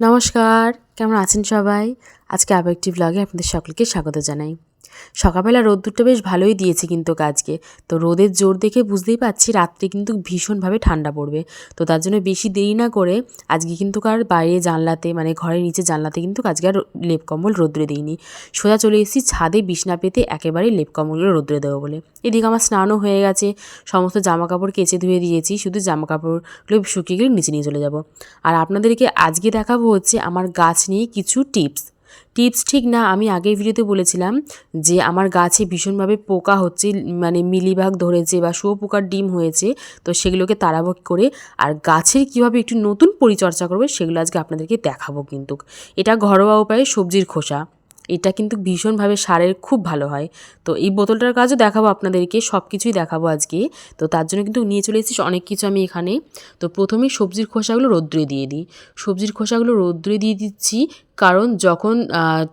নমস্কার কেমন আছেন সবাই? আজকে আবার একটি ব্লগে আপনাদের সকলকে স্বাগত জানাই। সকালবেলা রোদ্দুরটা বেশ ভালোই দিয়েছে কিন্তু আজকে তো রোদের জোর দেখে বুঝতেই পারছি রাত্রে কিন্তু ভীষণভাবে ঠান্ডা পড়বে। তো তার জন্য বেশি দেরি না করে আজকে কিন্তু আর বাইরে জানলাতে মানে ঘরের নিচে জানলাতে কিন্তু আজকে আর লেপ কম্বল রোদ্রে দিইনি। সোজা চলে এসেছি ছাদে বিছনা পেতে একেবারে লেপ কম্বলগুলো রোদ্রে দেবো বলে। এদিকে আমার স্নানও হয়ে গেছে, সমস্ত জামা কাপড় কেচে ধুয়ে দিয়েছি, শুধু জামা কাপড়গুলো শুকিয়ে গেলে নিচে নিয়ে চলে যাব। আর আপনাদেরকে আজকে দেখাবো হচ্ছে আমার গাছ নিয়ে কিছু টিপস। টিপস ঠিক না, আমি আগের ভিডিওতে বলেছিলাম যে আমার গাছে ভীষণভাবে পোকা হচ্ছে মানে মিলিবাগ ধরেছে বা শুয়োপোকার ডিম হয়েছে, তো সেগুলোকে তাড়াবো করে? আর গাছের কীভাবে একটু নতুন পরিচর্যা করবে, সেগুলো আজকে আপনাদেরকে দেখাবো কিন্তু। এটা ঘরোয়া উপায়ে সবজির খোসা। এটা কিন্তু ভীষণভাবে সারের খুব ভালো হয়। তো এই বোতলটার কাজও দেখাবো আপনাদেরকে সব কিছুই দেখাবো আজকে। তো তার জন্য কিন্তু নিয়ে চলে এসেছি অনেক কিছু আমি এখানে। তো প্রথমেই সবজির খোসাগুলো রৌদ্রে দিয়ে দিই। সবজির খোসাগুলো রৌদ্রে দিয়ে দিচ্ছি কারণ যখন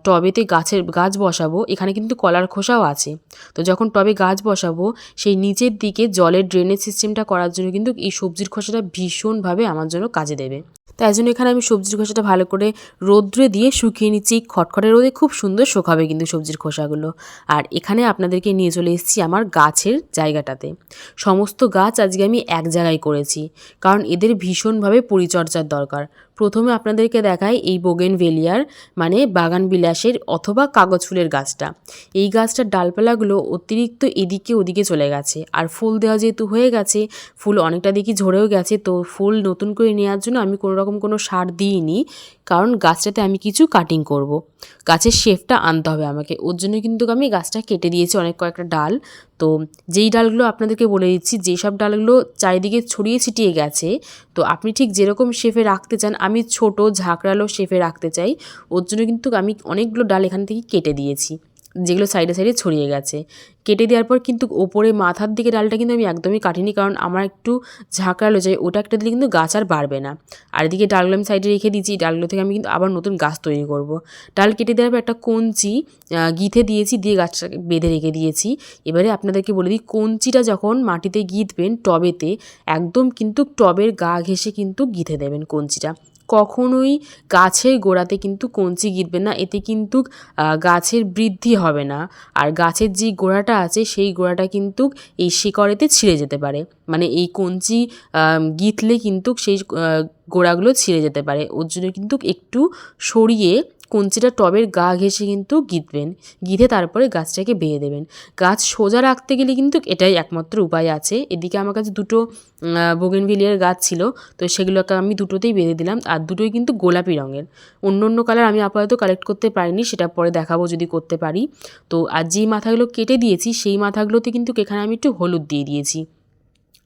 টবেতে গাছের, গাছ বসাবো, এখানে কিন্তু কলার খোসাও আছে। তো যখন টবে গাছ বসাবো, সেই নিচের দিকে জলের ড্রেনেজ সিস্টেমটা করার জন্য কিন্তু এই সবজির খোসাটা ভীষণভাবে আমার জন্য কাজে দেবে। তাই জন্য এখানে আমি সবজির খোসাটা ভালো করে রোদ্রে দিয়ে শুকিয়ে নিচ্ছি। খটখটে রোদে খুব সুন্দর শোকাবে কিন্তু সবজির খোসাগুলো। আর এখানে আপনাদেরকে নিয়ে চলে এসেছি আমার গাছের জায়গাটাতে। সমস্ত গাছ আজকে আমি এক জায়গায় করেছি। কারণ এদের ভীষণভাবে পরিচর্যার দরকার। প্রথমে আপনাদেরকে দেখাই এই বোগেন ভেলিয়ার মানে বাগান বিলাসের অথবা কাগজ ফুলের গাছটা। এই গাছটার ডালপালাগুলো অতিরিক্ত এদিকে ওদিকে চলে গেছে। আর ফুল দেওয়া যেহেতু হয়ে গেছে, ফুল অনেকটা দেখি ঝরেও গেছে, তো ফুল নতুন করে নেওয়ার জন্য আমি কোনো রকম কোনো সার দিইনি, কারণ গাছটাতে আমি কিছু কাটিং করব। গাছের শেফটা আনতে হবে আমাকে। ওর জন্য কিন্তু আমি গাছটা কেটে দিয়েছি অনেক কয়েকটা ডাল। তো যেই ডালগুলো আপনাদেরকে বলে দিচ্ছি, যেসব ডালগুলো চারিদিকে ছড়িয়ে ছিটিয়ে গেছে, তো আপনি ঠিক যেরকম শেফে রাখতে চান আমি ছোট, ঝাঁকড়ালো শেফে রাখতে চাই, ওর জন্য কিন্তু আমি অনেকগুলো ডাল এখান থেকে কেটে দিয়েছি, যেগুলো সাইডে সাইডে ছড়িয়ে গেছে। কেটে দেওয়ার পর কিন্তু ওপরে মাথার দিকে ডালটা কিন্তু আমি একদমই কাটিনি, কারণ আমার একটু ঝাঁকড়ালো যায়, ওটা একটা দিলে কিন্তু গাছ আর বাড়বে না। আর এদিকে ডালগুলো আমি সাইডে রেখে দিয়েছি, ডালগুলো থেকে আমি কিন্তু আবার নতুন গাছ তৈরি করব। ডাল কেটে দেওয়ার পর একটা কঞ্চি গিথে দিয়েছি, দিয়ে গাছটাকে বেঁধে রেখে দিয়েছি। এবারে আপনাদেরকে বলে দিই, কঞ্চিটা যখন মাটিতে গিঁথবেন, টবেতে, একদম কিন্তু টবের গা ঘেসে কিন্তু গিথে দেবেন কঞ্চিটা। কখনোই গাছের গোড়াতে কিন্তু কঞ্চি গিঁথবেন না, এতে কিন্তু গাছের বৃদ্ধি হবে না। আর গাছের যে গোড়াটা আছে, সেই গোড়াটা কিন্তু এই শিকড়েতে ছিঁড়ে যেতে পারে। মানে এই কঞ্চি গিঁথলে কিন্তু সেই গোড়াগুলো ছিঁড়ে যেতে পারে। ওর জন্য কিন্তু একটু সরিয়ে কঞ্চিটা টবের গা ঘেঁষে কিন্তু গিঁথবেন। গিঁথে তারপরে গাছটাকে বেয়ে দেবেন। গাছ সোজা রাখতে গেলে কিন্তু এটাই একমাত্র উপায় আছে। এদিকে আমার কাছে দুটো বোগেনভিলিয়ার গাছ ছিল, তো সেগুলোকে আমি দুটোতেই বেঁধে দিলাম। আর দুটোই কিন্তু গোলাপি রঙের। অন্য অন্য কালার আমি আপাতত কালেক্ট করতে পারিনি, সেটা পরে দেখাবো যদি করতে পারি। তো আর যেই মাথাগুলো কেটে দিয়েছি, সেই মাথাগুলোতে কিন্তু এখানে আমি একটু হলুদ দিয়ে দিয়েছি।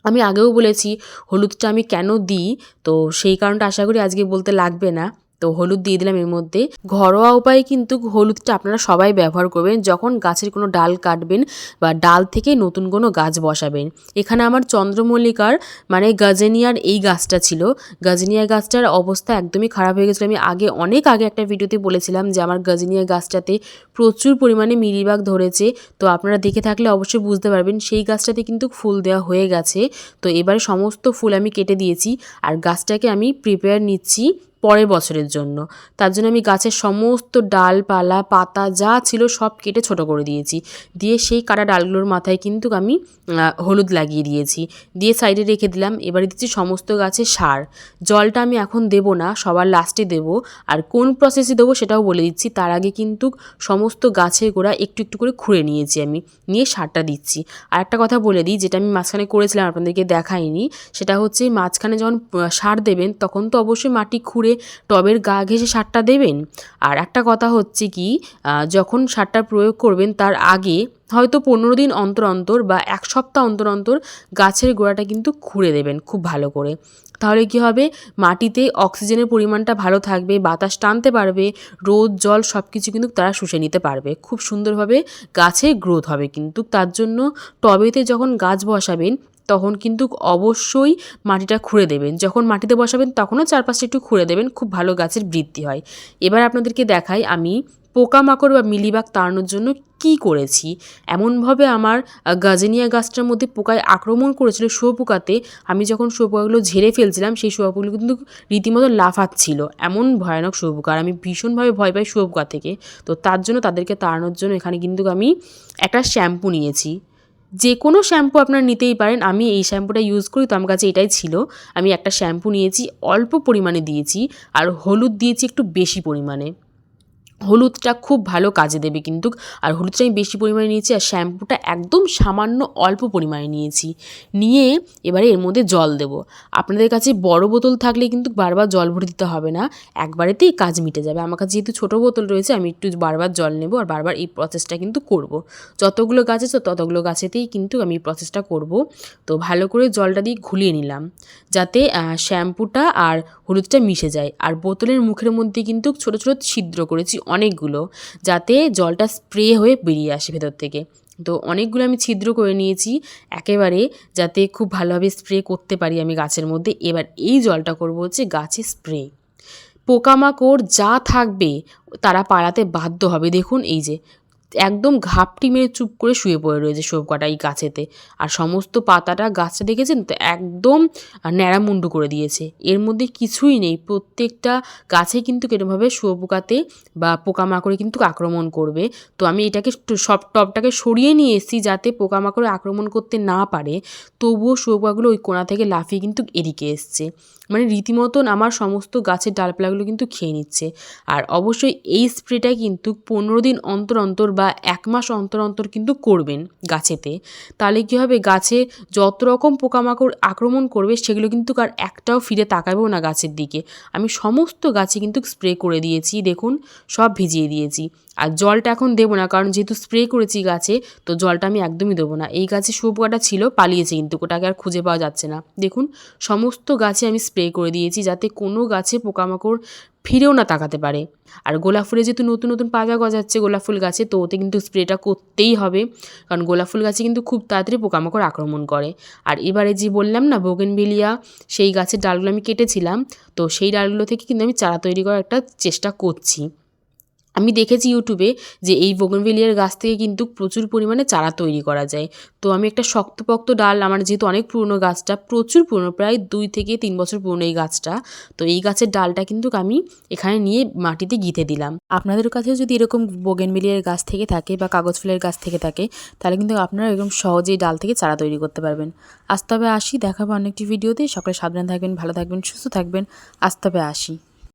আমি আগেও বলেছি, হলুদটা আমি কেন দিই? তো সেই কারণটা আশা করি আজকে বলতে লাগবে না। তো হলুদ দিয়ে দিলাম এর মধ্যে। ঘরোয়া উপায়ে কিন্তু হলুদটা আপনারা সবাই ব্যবহার করবেন যখন গাছের কোনো ডাল কাটবেন বা ডাল থেকে নতুন কোনো গাছ বসাবেন। এখানে আমার চন্দ্রমল্লিকার মানে গাজেনিয়ার এই গাছটা ছিল। গাজেনিয়া গাছটার অবস্থা একদমই খারাপ হয়ে গেছিল। আমি আগে, অনেক আগে একটা ভিডিওতে বলেছিলাম যে আমার গাজেনিয়া গাছটাতে প্রচুর পরিমাণে মিলিবাগ ধরেছে। তো আপনারা দেখে থাকলে অবশ্যই বুঝতে পারবেন সেই গাছটাতে কিন্তু ফুল দেওয়া হয়ে গেছে। তো এবারে সমস্ত ফুল আমি কেটে দিয়েছি। আর গাছটাকে আমি প্রিপেয়ার নিচ্ছি। পরের বছরের জন্য। তার জন্য আমি গাছের সমস্ত ডালপালা, পাতা যা ছিল সব কেটে ছোট করে দিয়েছি। দিয়ে সেই কাটা ডালগুলোর মাথায় কিন্তু আমি হলুদ লাগিয়ে দিয়েছি। দিয়ে সাইডে রেখে দিলাম। এবারে দিচ্ছি সমস্ত গাছে সার। জলটা আমি এখন দেব না, সবার লাস্টে দেব। আর কোন প্রসেসে দেবো সেটাও বলে দিচ্ছি। তার আগে কিন্তু সমস্ত গাছের গোড়া একটু একটু করে খুঁড়ে নিয়েছি আমি। নিয়ে সারটা দিচ্ছি। আর একটা কথা বলে দিই, যেটা আমি মাঝখানে করেছিলাম, আপনাদেরকে দেখাইনি। সেটা হচ্ছে মাঝখানে যখন সার দেবেন, তখন তো অবশ্যই মাটি খুঁড়ে টবের গা ঘেঁষে সারটা দেবেন। আর একটা কথা হচ্ছে কি যখন সারটা প্রয়োগ করবেন তার আগে হয়তো পনেরো দিন অন্তর অন্তর বা এক সপ্তাহ অন্তর অন্তর গাছের গোড়াটা কিন্তু খুঁড়ে দেবেন খুব ভালো করে। তাহলে কি হবে? মাটিতে অক্সিজেনের পরিমাণটা ভালো থাকবে, বাতাস টানতে পারবে, রোদ, জল সব কিছু কিন্তু তারা শুষে নিতে পারবে। খুব সুন্দরভাবে গাছের গ্রোথ হবে কিন্তু। তার জন্য টবেতে যখন গাছ বসাবেন তখন কিন্তু অবশ্যই মাটিটা খুঁড়ে দেবেন। যখন মাটিতে বসাবেন তখনও চারপাশটা একটু খুঁড়ে দেবেন, খুব ভালো গাছের বৃদ্ধি হয়। এবার আপনাদেরকে দেখাই আমি পোকামাকড় বা মিলিবাগ তাড়ানোর জন্য কি করেছি। এমনভাবে আমার গাজেনিয়া গাছটার মধ্যে পোকায় আক্রমণ করেছিল শুয়োপোকাতে আমি যখন শুয়োপোকাগুলো ঝেড়ে ফেলছিলাম, সেই শুয়োপোকাগুলো কিন্তু রীতিমতো লাফাচ্ছিল। এমন ভয়ানক শুয়োপোকা আর আমি ভীষণভাবে ভয় পাই শুয়োপোকা থেকে। তো তার জন্য তাদেরকে তাড়ানোর জন্য এখানে কিন্তু আমি একটা শ্যাম্পু নিয়েছি। যে কোনো শ্যাম্পু আপনারা নিতেই পারেন। আমি এই শ্যাম্পুটা ইউজ করি, তো আমার কাছে এটাই ছিল। আমি একটা শ্যাম্পু নিয়েছি, অল্প পরিমাণে দিয়েছি, আর হলুদ দিয়েছি একটু বেশি পরিমাণে। হলুদটা খুব ভালো কাজে দেবে কিন্তু, আর হলুদটা আমি বেশি পরিমাণে নিয়েছি, আর শ্যাম্পুটা একদম সামান্য অল্প পরিমাণে নিয়েছি। নিয়ে এবারে এর মধ্যে জল দেব। আপনাদের কাছে বড় বোতল থাকলে কিন্তু বারবার জল ভরে দিতে হবে না, একবারেতেই কাজ মিটে যাবে। আমার কাছে যেহেতু ছোটো বোতল রয়েছে, আমি একটু বারবার জল নেব আর বারবার এই প্রসেসটা কিন্তু করব। যতগুলো গাছ আছে, ততগুলো গাছেতেই কিন্তু আমি এই প্রসেসটা করব। তো ভালো করে জলটা দিয়ে ঘুলিয়ে নিলাম, যাতে শ্যাম্পুটা আর হলুদটা মিশে যায়। আর বোতলের মুখের মধ্যে কিন্তু ছোট ছোট ছিদ্র করেছি অনেকগুলো যাতে জলটা স্প্রে হয়ে বেরিয়ে আসে ভেতর থেকে। তো অনেকগুলো আমি ছিদ্র করে নিয়েছি, একেবারে যাতে খুব ভালোভাবে স্প্রে করতে পারি আমি গাছের মধ্যে। এবার এই জলটা করব হচ্ছে গাছে স্প্রে পোকামাকড় যা থাকবে তারা পাড়াতে বাধ্য হবে। দেখুন এই যে একদম ঘাপটি মেরে চুপ করে শুয়ে পড়ে রয়েছে সবকটা এই গাছেতে। আর সমস্ত পাতাটা গাছটা দেখেছেন? তো একদম ন্যাড়ামুন্ডু করে দিয়েছে। এর মধ্যে কিছুই নেই। প্রত্যেকটা গাছে কিন্তু এরমভাবে শুয়োপোকাতে বা পোকামাকড়ে কিন্তু আক্রমণ করবে। তো আমি এটাকে সব টবটাকে সরিয়ে নিয়ে এসেছি যাতে পোকামাকড়ে আক্রমণ করতে না পারে। তবুও শুয়োপোকাগুলো ওই কোণা থেকে লাফিয়ে কিন্তু এদিকে এসছে। মানে রীতিমতন আমার সমস্ত গাছের ডালপালাগুলো কিন্তু খেয়ে নিচ্ছে। আর অবশ্যই এই স্প্রেটা কিন্তু পনেরো দিন অন্তর অন্তর বা এক মাস অন্তর অন্তর কিন্তু করবেন গাছেতে। তাহলে কী হবে? গাছে যত রকম পোকামাকড় আক্রমণ করবে, সেগুলো কিন্তু আর একটাও ফিরে তাকাবেও না গাছের দিকে। আমি সমস্ত গাছে কিন্তু স্প্রে করে দিয়েছি, দেখুন, সব ভিজিয়ে দিয়েছি। আর জলটা এখন দেবো না, কারণ যেহেতু স্প্রে করেছি গাছে, তো জলটা আমি একদমই দেবো না। এই গাছে শুয়োপোকাটা ছিল, পালিয়েছে কিন্তু, ওটাকে আর খুঁজে পাওয়া যাচ্ছে না। দেখুন, সমস্ত গাছে আমি স্প্রে করে দিয়েছি, যাতে কোনো গাছে পোকামাকড় ফিরেও না তাকাতে পারে। আর গোলাপ ফুলে যেহেতু নতুন নতুন পাতা গজাচ্ছে গোলাপ ফুল গাছে, তো ওতে কিন্তু স্প্রেটা করতেই হবে। কারণ গোলাপ ফুল গাছে কিন্তু খুব তাড়াতাড়ি পোকামাকড় আক্রমণ করে। আর এবারে যে বললাম না, বোগেনভিলিয়া, সেই গাছের ডালগুলো আমি কেটেছিলাম। তো সেই ডালগুলো থেকে কিন্তু আমি চারা তৈরি করার একটা চেষ্টা করছি। আমি দেখেছি ইউটিউবে যে এই বোগনভেলিয়ার গাছ থেকে কিন্তু প্রচুর পরিমাণে চারা তৈরি করা যায়। তো আমি একটা শক্তপোক্ত ডাল, আমার যেহেতু অনেক পুরনো গাছটা, প্রচুর পুরনো, প্রায় দুই থেকে তিন বছর পুরনো এই গাছটা, তো এই গাছের ডালটা কিন্তু আমি এখানে নিয়ে মাটিতে গিঁথে দিলাম। আপনাদের কাছেও যদি এরকম বোগেনভেলিয়ার গাছ থেকে থাকে বা কাগজ ফুলের গাছ থেকে থাকে, তাহলে কিন্তু আপনারা এরকম সহজেই ডাল থেকে চারা তৈরি করতে পারবেন। আজ তবে আসি, দেখাবো অনেকটি ভিডিওতে। সকালে সাবধান থাকবেন, ভালো থাকবেন, সুস্থ থাকবেন। আজ তবে আসি।